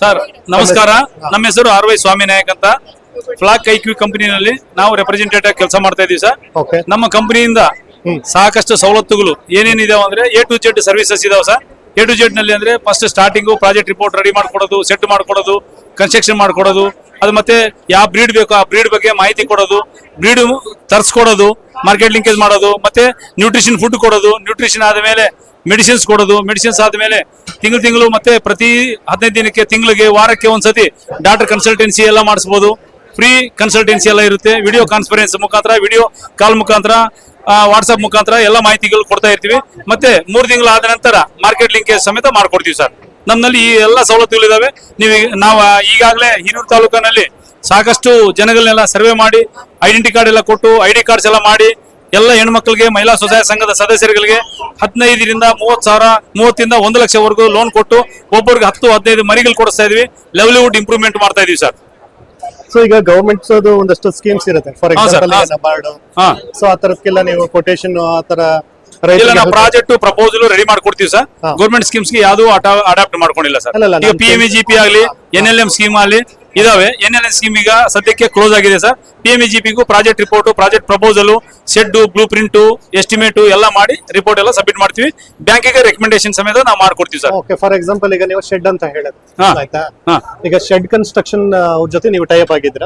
Sir ನಮಸ್ಕಾರ. ನಮ್ಮ ಹೆಸರು ಆರ್ ವೈ ಸ್ವಾಮಿ ನಾಯಕ್ ಅಂತ. ಫ್ಲಾಕ್ ಐಕ್ಯೂ ಕಂಪನಿನಲ್ಲಿ ನಾವು ರೆಪ್ರೆಸೆಂಟೇಟಿವ್ ಕೆಲಸ ಮಾಡ್ತಾ ಇದೀವಿ ಸರ್. ಓಕೆ ನಮ್ಮ ಕಂಪನಿಯಿಂದ ಸಾಕಷ್ಟು ಸವಲತ್ತುಗಳು ಏನೇನಿದಾವೆ ಅಂದ್ರೆ ಎ ಟು ಜೆಡ್ ಸರ್ವಿಸಸ್ ಇದಾವೆ ಸರ್. ಎ ಟು ಜೆಡ್ನಲ್ಲಿ ಅಂದ್ರೆ first starting project report ready ಮಾಡ್ಕೊಡೋದು set ಮಾಡ್ಕೊಡೋದು ಕನ್ಸ್ಟ್ರಕ್ಷನ್ ಮಾಡ್ಕೊಡೋದು ಅದು ಮತ್ತೆ ಯಾವ ಬ್ರೀಡ್ ಬೇಕು ಆ ಬ್ರೀಡ್ ಬಗ್ಗೆ ಮಾಹಿತಿ ಕೊಡೋದು ಬ್ರೀಡ್ ತರ್ಸ್ಕೊಡೋದು ಮಾರ್ಕೆಟ್ ಲಿಂಕೇಜ್ ಮಾಡೋದು ಮತ್ತೆ ನ್ಯೂಟ್ರಿಷನ್ ಫುಡ್ ಕೊಡೋದು ನ್ಯೂಟ್ರಿಷನ್ ಆದಮೇಲೆ ಮೆಡಿಸಿನ್ಸ್ ಕೊಡೋದು ಮೆಡಿಸಿನ್ಸ್ ಆದ್ಮೇಲೆ ತಿಂಗಳು ತಿಂಗಳು ಮತ್ತೆ ಪ್ರತಿ ಹದಿನೈದು ದಿನಕ್ಕೆ ತಿಂಗಳಿಗೆ ವಾರಕ್ಕೆ ಒಂದ್ಸತಿ ಡಾಕ್ಟರ್ ಕನ್ಸಲ್ಟೆನ್ಸಿ ಎಲ್ಲ ಮಾಡಿಸ್ಬೋದು. ಫ್ರೀ ಕನ್ಸಲ್ಟೆನ್ಸಿ ಎಲ್ಲ ಇರುತ್ತೆ. ವಿಡಿಯೋ ಕಾನ್ಫರೆನ್ಸ್ ಮುಖಾಂತರ ವಿಡಿಯೋ ಕಾಲ್ ಮುಖಾಂತರ ವಾಟ್ಸ್ಆಪ್ ಮುಖಾಂತರ ಎಲ್ಲ ಮಾಹಿತಿಗಳು ಕೊಡ್ತಾ ಇರ್ತೀವಿ. ಮತ್ತೆ ಮೂರು ತಿಂಗಳು ಆದ ನಂತರ ಮಾರ್ಕೆಟ್ ಲಿಂಕ್ ಸಮೇತ ಮಾಡ್ಕೊಡ್ತೀವಿ ಸರ್. ನಮ್ಮಲ್ಲಿ ಈ ಎಲ್ಲ ಸವಲತ್ತುಗಳಿದಾವೆ ನೀವು ನಾವು ಈಗಾಗಲೇ ಹಿರಿಯೂರು ತಾಲೂಕಿನಲ್ಲಿ ಸಾಕಷ್ಟು ಜನಗಳನ್ನೆಲ್ಲ ಸರ್ವೆ ಮಾಡಿ ಐಡೆಂಟಿ ಕಾರ್ಡ್ ಎಲ್ಲ ಕೊಟ್ಟು ಐ ಡಿ ಕಾರ್ಡ್ಸ್ ಎಲ್ಲ ಮಾಡಿ ಎಲ್ಲ ಹೆಣ್ಮಕ್ಳಿಗೆ ಮಹಿಳಾ ಸ್ವಸಹಾಯ ಸಂಘದ ಸದಸ್ಯರುಗಳಿಗೆ ಹದಿನೈದರಿಂದ ಮೂವತ್ತು ಸಾವಿರ ಮೂವತ್ತಿಂದ ಒಂದು ಲಕ್ಷವರೆಗೂ ಲೋನ್ ಕೊಟ್ಟು ಒಬ್ಬರಿಗೆ ಹತ್ತು ಹದಿನೈದು ಮರಿಗಳು ಕೊಡಿಸ್ತಾ ಇದೀವಿ. ಲೆವ್ಲಿಹುಡ್ ಇಂಪ್ರೂವ್ಮೆಂಟ್ ಮಾಡ್ತಾ ಇದೀವಿ ಸರ್. ಸೊ ಈಗ ಗವರ್ಮೆಂಟ್ ಒಂದಷ್ಟು ಸ್ಕೀಮ್ಸ್ ಇರುತ್ತೆ. ಫಾರ್. ಎಕ್ಸಾಂಪಲ್. ಸೊ ಆ ನೀವು ಕೊಟೇಶನ್ ಆ ತರ ಇಲ್ಲ ನಾವು ಪ್ರಾಜೆಕ್ಟ್ ಪ್ರಪೋಸಲ್ ರೆಡಿ ಮಾಡ್ಕೊಡ್ತೀವಿ ಸರ್. ಗೌರ್ಮೆಂಟ್ ಸ್ಕೀಮ್ಸ್ಗೆ ಯಾವ್ದು ಅಡಾಪ್ಟ್ ಮಾಡ್ಕೊಂಡಿಲ್ಲ sir. P M G P ಆಗಲಿ ಎನ್ ಎಲ್ ಎಂ ಸ್ಕೀಮ್ ಆಗಲಿ ಇದಾವೆ. ಎನ್ ಎಲ್ ಎನ್ ಸ್ಕೀಮ್ ಈಗ ಸದ್ಯಕ್ಕೆ ಕ್ಲೋಸ್ ಆಗಿದೆ sir. P M G ಪಿಗೂ project report project proposal shed blue print estimate ಎಲ್ಲ ಮಾಡಿ ರಿಪೋರ್ಟ್ ಎಲ್ಲ ಸಬ್ಮಿಟ್ ಮಾಡ್ತೀವಿ. ಬ್ಯಾಂಕಿಗೆ ರೆಕಮೆಂಡೇಶನ್ ಸಮೇತ ನಾವು ಮಾಡ್ಕೊಡ್ತೀವಿ ಸರ್. ಓಕೆ ಫಾರ್ ಎಕ್ಸಾಂಪಲ್ ಈಗ ನೀವು ಶೆಡ್ ಅಂತ ಹೇಳಿದ್ರೆ. ಆಯ್ತಾ? ಈಗ ಶೆಡ್ ಕನ್ಸ್ಟ್ರಕ್ಷನ್ ಜೊತೆ ನೀವು ಟೈಪ್ ಆಗಿದ್ರ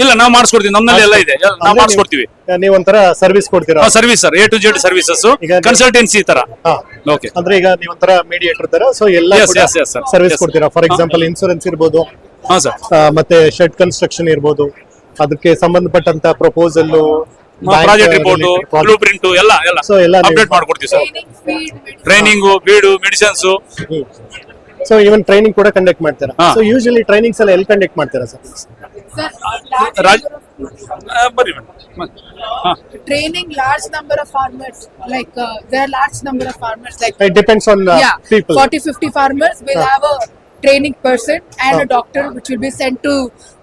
ಇಲ್ಲ ನಾವು ಮಾಡಿಸ್ಕೊಡ್ತೀವಿ. ನಮ್ಮಲ್ಲಿ ಎಲ್ಲ ಇದೆ. ನಾವು ಮಾಡಿಸ್ಕೊಡ್ತೀವಿ. ನೀವು- ಒಂಥರ ಸರ್ವಿಸ್ ಕೊಡ್ತೀರಾ? Service sir. A to Z services consultancy ತರ. ಓಕೆ ಅಂದ್ರೆ ಈಗ ನೀವು ಒಂಥರ ಮೀಡಿಯೇಟರ್ ತರ ಸೊ ಎಲ್ಲ ಸರ್ವಿಸ್ ಕೊಡ್ತೀರಾ? ಫಾರ್. ಎಕ್ಸಾಂಪಲ್ ಇನ್ಸೂರೆನ್ಸ್ ಇರ್ಬೋದು. ಹಾ ಸರ್. ಮತ್ತೆ ಶೆಡ್ ಕನ್ಸ್ಟ್ರಕ್ಷನ್ ಇರ್ಬೋದು. ಅದಕ್ಕೆ ಸಂಬಂಧಪಟ್ಟಂತ proposal project report blue print ಎಲ್ಲ ಎಲ್ಲ. So, ಎಲ್ಲ ಅಪ್ಡೇಟ್ ಮಾಡ್ಕೊಡ್ತೀವಿ ಸರ್. ಟ್ರೈನಿಂಗು ಬೀಡು ಮೆಡಿಸಿನ್ಸ್ ಸೊ ಈವನ್ ಟ್ರೈನಿಂಗ್ ಕೂಡ ಕಂಡಕ್ಟ್ ಮಾಡ್ತೀರಾ. ಸೊ ಯೂಶಲಿ ಟ್ರೈನಿಂಗ್ಸ್ ಎಲ್ಲ ಎಲ್ಲಿ ಕಂಡಕ್ಟ್ ಮಾಡ್ತೀರಾ ಸರ್? ಟ್ರೈನಿಂಗ್ ರಾಜ್ ಆಫ್ ಲೈಕ್ ಬರ್ರಿ training large number of farmers like uh, there are large number of farmers like it depends on yeah people 40 50 farmers will Huh. have a training person and a Huh. doctor which will be sent to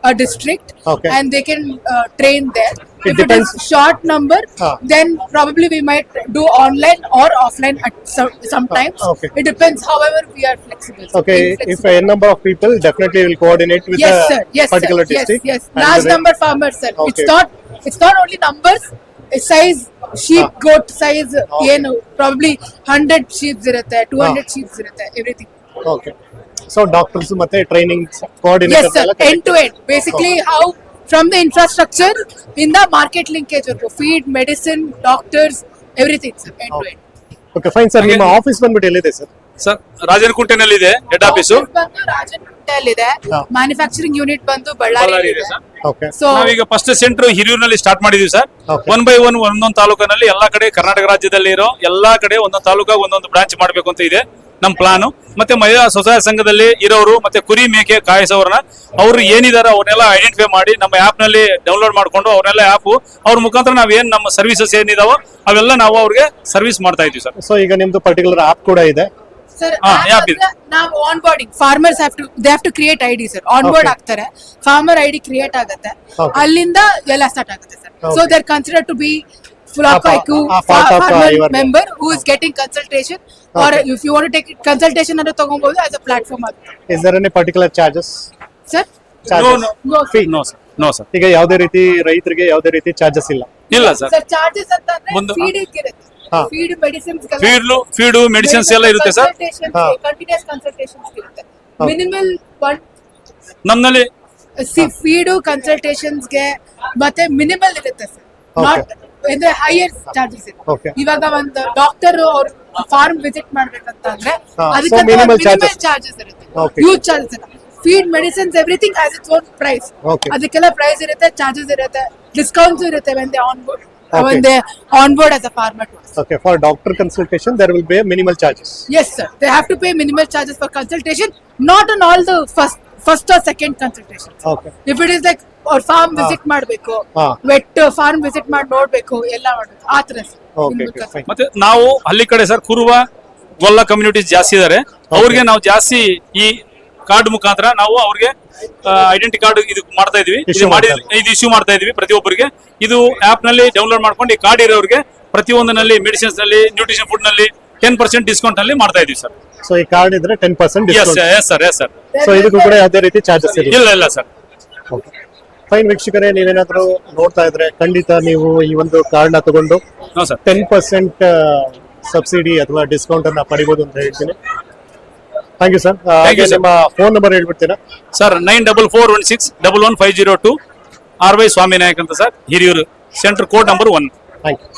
a district Okay. and they can uh, train there It if depends- it is short number Huh. then probably we might do online or offline at some, sometimes Huh. Okay. it depends however we are flexible sir. Okay, Being if flexible. a number of people definitely will coordinate with yes the sir yes particular sir yes district. yes and large the- number farmers sir Okay. it's not it's not only numbers it's size sheep Ah. goat size Okay. ಏನು probably 100 sheep ಇರುತ್ತೆ 200 Ah. sheep ಇರುತ್ತೆ everything Okay. So doctors ಮತ್ತೆ training yes coordinator sir end to end. Basically how from the infrastructure in the market linkage ವರ್ಗು feed medicine doctors everything sir. End to end. Okay fine sir ನಿಮ್ಮ office ಬಂದ್ಬಿಟ್ಟು ಎಲ್ಲಿದೆ sir sir ರಾಜನಕುಂಟೆನಲ್ಲಿ ಇದೆ head office Office. ಬಂದು ಹಾ. Manufacturing unit ಬಂದು ಬಳ್ಳಾರಿ ಇದೆ. ಸರ್. ಓಕೆ ಸೊ ನಾವೀಗ ಫಸ್ಟ್ ಸೆಂಟರ್ ಹಿರಿಯೂರಿನಲ್ಲಿ ಸ್ಟಾರ್ಟ್ ಮಾಡಿದೀವಿ sir Okay. One by one ಒಂದೊಂದು ತಾಲೂಕಿನಲ್ಲಿ ಎಲ್ಲಾ ಕಡೆ ಕರ್ನಾಟಕ ರಾಜ್ಯದಲ್ಲಿ ಇರೋ ಎಲ್ಲಾ ಕಡೆ ಒಂದೊಂದು ತಾಲೂಕಾಗ ಒಂದೊಂದು ಬ್ರಾಂಚ್ ಮಾಡಬೇಕು ಅಂತ ಇದೆ. ನಮ್ಮ ಪ್ಲಾನು ಮತ್ತೆ ಮಹಿಳಾ ಸ್ವಸಹಾಯ ಸಂಘದಲ್ಲಿ ಇರೋರು ಮತ್ತೆ ಕುರಿ ಮೇಕೆ ಕಾಯಿಸೋರನ್ನ ಅವ್ರು ಏನಿದಾರ ಅವ್ರನ್ನೆಲ್ಲ ಐಡೆಂಟಿಫೈ ಮಾಡಿ ನಮ್ಮ ಆಪ್ನಲ್ಲಿ ಡೌನ್ಲೋಡ್ ಮಾಡ್ಕೊಂಡು ಅವ್ರನ್ನೆಲ್ಲ ಆಪ್ ಅವ್ರ ಮುಖಾಂತರ ನಾವ್ ಏನ್ ನಮ್ಮ ಸರ್ವಿಸಸ್ ಏನಿದಾವೋ ಅವೆಲ್ಲ ನಾವು ಅವ್ರಿಗೆ ಸರ್ವಿಸ್ ಮಾಡ್ತಾ ಇದೀವಿ ಸರ್ ಸೊ ಈಗ ನಿಮ್ದು ಪರ್ಟಿಕ್ಯುಲರ್ ಆಪ್ ಕೂಡ ಇದೆ ಸರ್ ಹಾ, ಯಾಪ್ ಇದೆ. ನಾವು on boarding farmers have to they have to create ID D sir on board Okay. ಆಗ್ತಾರೆ ಫಾರ್ಮರ್ ಐಡಿ ಕ್ರಿಯೇಟ್ ಆಗುತ್ತೆ Okay. ಅಲ್ಲಿಂದ ಎಲ್ಲ ಸ್ಟಾರ್ಟ್ ಆಗುತ್ತೆ sir so Okay. There consider to be a flock pa- ಐಕು a part of, farmer your- member who is getting consultation are Okay. If you want take consultation ಅನ್ನು ತಗೊಬಹುದು as a platform ಆಗುತ್ತೆ is there any particular charges sir charges No, fee no sir no sir ಈಗ ಯಾವುದೇ ರೀತಿ ರೈತರಿಗೆ ಯಾವುದೇ ರೀತಿ charges ಇಲ್ಲ. ಇಲ್ಲ ಸರ್ ಸರ್ ಚಾರ್ಜಸ್ ಅಂತಂದ್ರೆ ಒಂದು- ಫೀಡ್ ಇರುತ್ತೆ. ಹಾ. ಫೀಡ್ ಮೆಡಿಸಿನ್ಸ್ ಫೀಡ್ಲು ಫೀಡು ಮೆಡಿಸಿನ್ಸ್ ಎಲ್ಲ ಇರುತ್ತೆ ಸರ್ ಹಾ. ಇರುತ್ತೆ. ಒನ್ ನಮ್ಮಲ್ಲಿ ಫೀಡು ಕನ್ಸಲ್ಟೇಷನ್ಸ್ಗೆ ಮತ್ತೆ ಮಿನಿಮಲ್ ಇರುತ್ತೆ ಸರ್ Okay. ನಾಟ್ ಅಂದ್ರೆ ಹೈಯರ್ ಚಾರ್ಜಸ್ Okay. ಇವಾಗ ಒಂದು ಡಾಕ್ಟರ್ ಅವ್ರ ಫಾರ್ಮ್ ವಿಸಿಟ್ ಮಾಡ್ಬೇಕಂತಂದ್ರೆ ಹಾ, so ಅದಕ್ಕೆ minimal ಮಿನಿಮಲ್ charges. ಚಾರ್ಜಸ್ ಇರುತ್ತೆ Okay. ಯೂಸ್ ಚಾರ್ಜಸ್ ಇಲ್ಲ feed medicines everything as its own price Okay. ಅದಕ್ಕೆಲ್ಲ ಪ್ರೈಸ್ ಇರುತ್ತೆ ಚಾರ್ಜಸ್ ಇರುತ್ತೆ ಡಿಸ್ಕೌಂಟ್ಸ್ ಇರುತ್ತೆ when they on board Okay. When they on board as a farmer to okay for doctor consultation there minimal charges Yes, sir They have to pay minimal charges for consultation, not on all the first first second consultation. Okay it is like ಅವ್ರ farm. Visit ಮಾಡಬೇಕು ಹಾ. Vet form visit ಮಾಡಿ ನೋಡ್ಬೇಕು ಎಲ್ಲ ಮಾಡ್ಬೇಕು ಆ ತರ ಮತ್ತೆ ನಾವು ಹಳ್ಳಿ ಕಡೆ ಸರ್ ಕುರುವ ಗೊಲ್ಲ ಕಮ್ಯುನಿಟೀಸ್ ಜಾಸ್ತಿ ಇದಾರೆ. ಅವ್ರಿಗೆ ನಾವು ಜಾಸ್ತಿ ಈ ಕಾರ್ಡ್ ಮುಖಾಂತರ ನಾವು ಅವ್ರಿಗೆ ಐಡೆಂಟಿ ಕಾರ್ಡ್ ಇದು ಮಾಡ್ತಾ ಇದೀವಿ. ಇದು ಮಾಡಿ ಮಾಡ್ತಾ ಇದು ಇಶ್ಯೂ ಮಾಡ್ತಾ ಇದೀವಿ ಪ್ರತಿಯೊಬ್ಬರಿಗೆ. ಇದು ಆಪ್ನಲ್ಲಿ ಡೌನ್ಲೋಡ್ ಮಾಡ್ಕೊಂಡು ಈ ಕಾರ್ಡ್ ಇರೋರಿಗೆ ಪ್ರತಿಯೊಂದರಲ್ಲಿ ಮೆಡಿಸಿನ್ಸ್ನಲ್ಲಿ ನ್ಯೂಟ್ರಿಷನ್ ಫುಡ್ನಲ್ಲಿ ಟೆನ್ ಪರ್ಸೆಂಟ್ ಡಿಸ್ಕೌಂಟ್ನಲ್ಲಿ ಮಾಡ್ತಾ ಇದೀವಿ ಸರ್. ಸೊ ಈ ಕಾರ್ಡ್ ಇದ್ರೆ ten percent yes yes sir yes sir so ಇದಕ್ಕೂ ಕೂಡ ಯಾವುದೇ ರೀತಿ ಚಾರ್ಜಸ್ ಇಲ್ಲ. ಇಲ್ಲ ಇಲ್ಲ ಸರ್ ಫೈನ್ ವೀಕ್ಷಕರೇ ನೀವೇನಾದ್ರೂ ನೋಡ್ತಾ ಇದ್ರೆ ಖಂಡಿತ ನೀವು ಈ ಒಂದು ಕಾರ್ಡ್ನ ತಗೊಂಡು ಹಾಂ ಸರ್ ಟೆನ್ ಪರ್ಸೆಂಟ್ ಸಬ್ಸಿಡಿ ಅಥವಾ ಡಿಸ್ಕೌಂಟ್ ಅನ್ನ ಪಡಿಬಹುದು ಅಂತ ಹೇಳ್ತೀನಿ. ಥ್ಯಾಂಕ್ ಯು ಸರ್ ಹಾಗೆ. ನಿಮ್ಮ phone number ಹೇಳ್ಬಿಡ್ತೀರಾ? Sir nine double four one six double one five zero two R Y Swamy Nayak ಅಂತ sir Hiriyur center code number one thank you